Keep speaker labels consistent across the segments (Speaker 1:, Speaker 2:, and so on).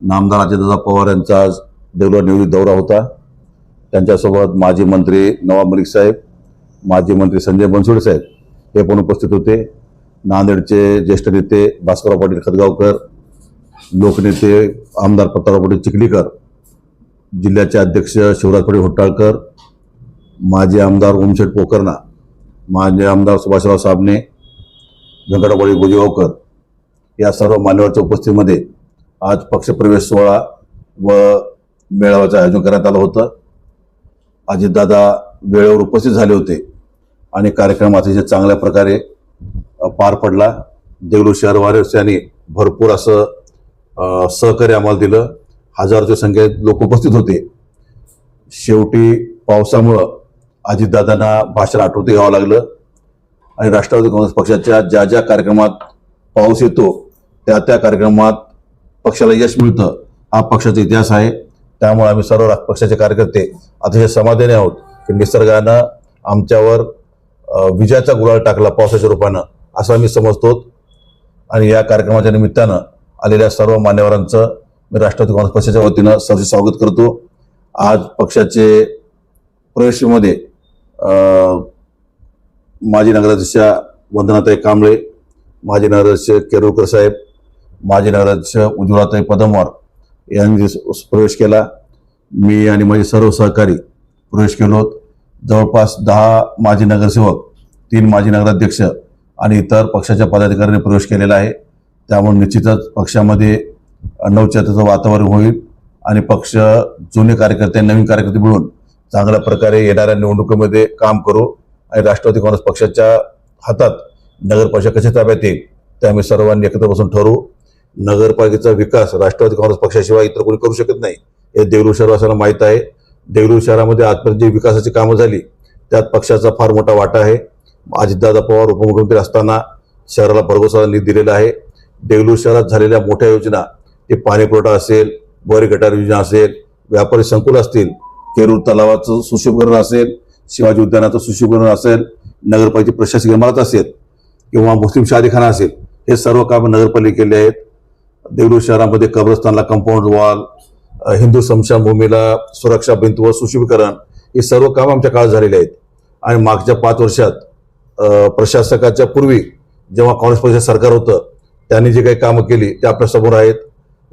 Speaker 1: नामदार अजितदादा पवार यांचा आज देवला नियोजित दौरा होता. त्यांच्यासोबत माजी मंत्री नवाब मलिक साहेब माजी मंत्री संजय बनसोडे साहेब हे पण उपस्थित होते. नांदेडचे ज्येष्ठ नेते भास्करराव पाटील खतगावकर लोकनेते आमदार प्रतापराव पाटील चिखलीकर जिल्ह्याचे अध्यक्ष शिवराज पाटील होट्टाळकर माजी आमदार ओमशेठ पोकर्णा माजी आमदार सुभाषराव साबणे व्यंकटराव गोजेगावकर या सर्व मान्यवरच्या उपस्थितीमध्ये आज पक्षप्रवेश सोहळा व मेळाव्याचं आयोजन करण्यात आलं होतं. अजितदादा वेळेवर उपस्थित झाले होते आणि कार्यक्रम अतिशय चांगल्या प्रकारे पार पडला. देवलू शहरवासियांनी भरपूर असं सहकार्य आम्हाला दिलं. हजारोच्या संख्येत लोक उपस्थित होते. शेवटी पावसामुळं अजितदादांना भाषण आठवते घ्यावं लागलं. आणि राष्ट्रवादी काँग्रेस पक्षाच्या ज्या ज्या कार्यक्रमात पाऊस येतो त्या त्या कार्यक्रमात पक्षाला यश मिळतं हा पक्षाचा इतिहास आहे. त्यामुळे आम्ही सर्व पक्षाचे कार्यकर्ते अतिशय समाधानी आहोत की निसर्गानं आमच्यावर विजयाचा गुलाल टाकला पावसाच्या रूपानं असं आम्ही समजतो. आणि या कार्यक्रमाच्या निमित्तानं आलेल्या सर्व मान्यवरांचं मी राष्ट्रवादी काँग्रेस पक्षाच्या वतीनं सरचे स्वागत करतो. आज पक्षाचे प्रवेशमध्ये माजी नगराध्यक्षा वंदनाताई कांबळे माजी नगराध्यक्ष केरुळकर साहेब माजी नगराध्यक्ष उज्ज्वलाताई पदमवार यांनी प्रवेश केला. मी आणि माझे सर्व सहकारी प्रवेश केलो जवळपास दहा माजी नगरसेवक तीन माजी नगराध्यक्ष आणि इतर पक्षाच्या पदाधिकाऱ्यांनी प्रवेश केलेला आहे. त्यामुळे निश्चितच पक्षामध्ये नवचेताचं वातावरण होईल आणि पक्ष जुने कार्यकर्ते नवीन कार्यकर्ते मिळून चांगल्या प्रकारे येणाऱ्या निवडणुकीमध्ये काम करू आणि राष्ट्रवादी काँग्रेस पक्षाच्या हातात नगरपालिका कशी ताब्यात येईल ते आम्ही सर्वांनी एकत्र बसून ठरवू. नगरपालिकेचा विकास राष्ट्रवादी काँग्रेस पक्षाशिवाय इतर कोणी करू शकत नाही हे देवरूर शहरवासांना माहीत आहे. देगलूर शहरामध्ये आजपर्यंत जी विकासाची कामं झाली त्यात पक्षाचा फार मोठा वाटा आहे. अजितदादा पवार उपमुख्यमंत्री असताना शहराला भरघोसा निधी दिलेला आहे. देगलूर शहरात झालेल्या मोठ्या योजना ते पाणीपुरवठा असेल वर गटार योजना असेल व्यापारी संकुल असतील केरूर तलावाचं सुशोभीकरण असेल शिवाजी उद्यानाचं सुशोभीकरण असेल नगरपालिकेची प्रशासकीय इमारत असेल किंवा मुस्लिम शादीखाना असेल हे सर्व कामं नगरपालिकेले आहेत. देवरूर शहरामध्ये कब्रस्तानला कंपाऊंड वॉल हिंदू स्मशानभूमीला सुरक्षा भिंत व सुशोभीकरण हे सर्व कामं आमच्या काळात झालेले आहेत. आणि मागच्या पाच वर्षात प्रशासकाच्या पूर्वी जेव्हा काँग्रेस पक्षाचं सरकार होतं त्यांनी जे काही कामं केली ते आपल्यासमोर आहेत.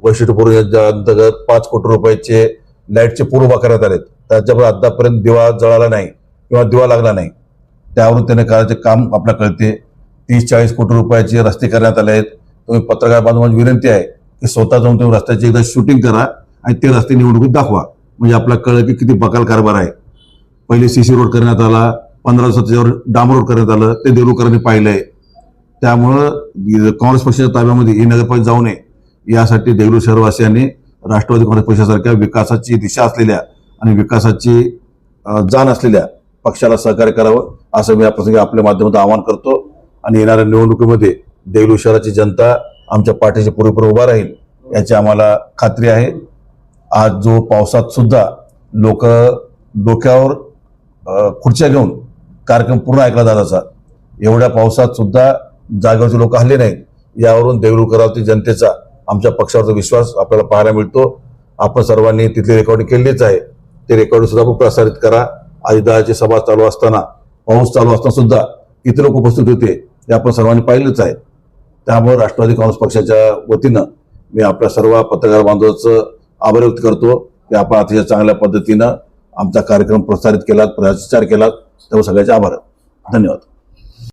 Speaker 1: वैशिष्ट्यपूर्ण योजना अंतर्गत पाच कोटी रुपयाचे लाईटचे पूर्व करण्यात आलेत. त्याच्यावर आतापर्यंत दिवा जळाला नाही किंवा दिवा लागला नाही. त्यावरून त्याने करायचे काम आपल्या कळते तीस चाळीस कोटी रुपयाचे रस्ते करण्यात आले आहेत. तुम्ही पत्रकार बांधवांची विनंती आहे की स्वतः जाऊन तुम्ही रस्त्याची एकदा शूटिंग करा आणि ते रस्ते निवडणुकीत दाखवा. म्हणजे आपल्याला कळलं की किती बकाल कारभार आहे. पहिले सीसी रोड करण्यात आला पंधरा दिवसात त्याच्यावर रोड करण्यात आलं ते देवरूकरांनी पाहिलंय. त्यामुळं काँग्रेस पक्षाच्या ताब्यामध्ये ही नगरपालिका जाऊ नये. यासाठी देगलूर शहरवासियांनी राष्ट्रवादी काँग्रेस पक्षासारख्या विकासाची दिशा असलेल्या आणि विकासाची जाण असलेल्या पक्षाला सहकार्य करावं असं मी या प्रसंगी आपल्या माध्यमातून आवाहन करतो. आणि येणाऱ्या निवडणुकीमध्ये देगलूर शहराची जनता आमच्या पाठीशी पुरेपूर उभा राहील याची आम्हाला खात्री आहे. आज जो पावसात सुद्धा लोक डोक्यावर खुर्च्या घेऊन कार्यक्रम पूर्ण ऐकला दादाचा एवढ्या पावसात सुद्धा जागेवरचे लोक हल्ले नाहीत. यावरून देगलूरकरावरती जनतेचा आमच्या पक्षावरचा विश्वास आपल्याला पाहायला मिळतो. आपण सर्वांनी तिथली रेकॉर्डिंग केलीच आहे. ते रेकॉर्डिंग सुद्धा प्रसारित करा. आदिदाची सभा चालू असताना पाऊस चालू असताना सुद्धा किती लोक उपस्थित होते. हे आपण सर्वांनी पाहिलंच आहे. त्यामुळे राष्ट्रवादी काँग्रेस पक्षाच्या वतीनं मी आपल्या सर्व पत्रकार बांधवांचं आभार व्यक्त करतो की आपण अतिशय चांगल्या पद्धतीनं आमचा कार्यक्रम प्रसारित केलात प्रचार केलात. त्यामुळे सगळ्याचे आभार. धन्यवाद.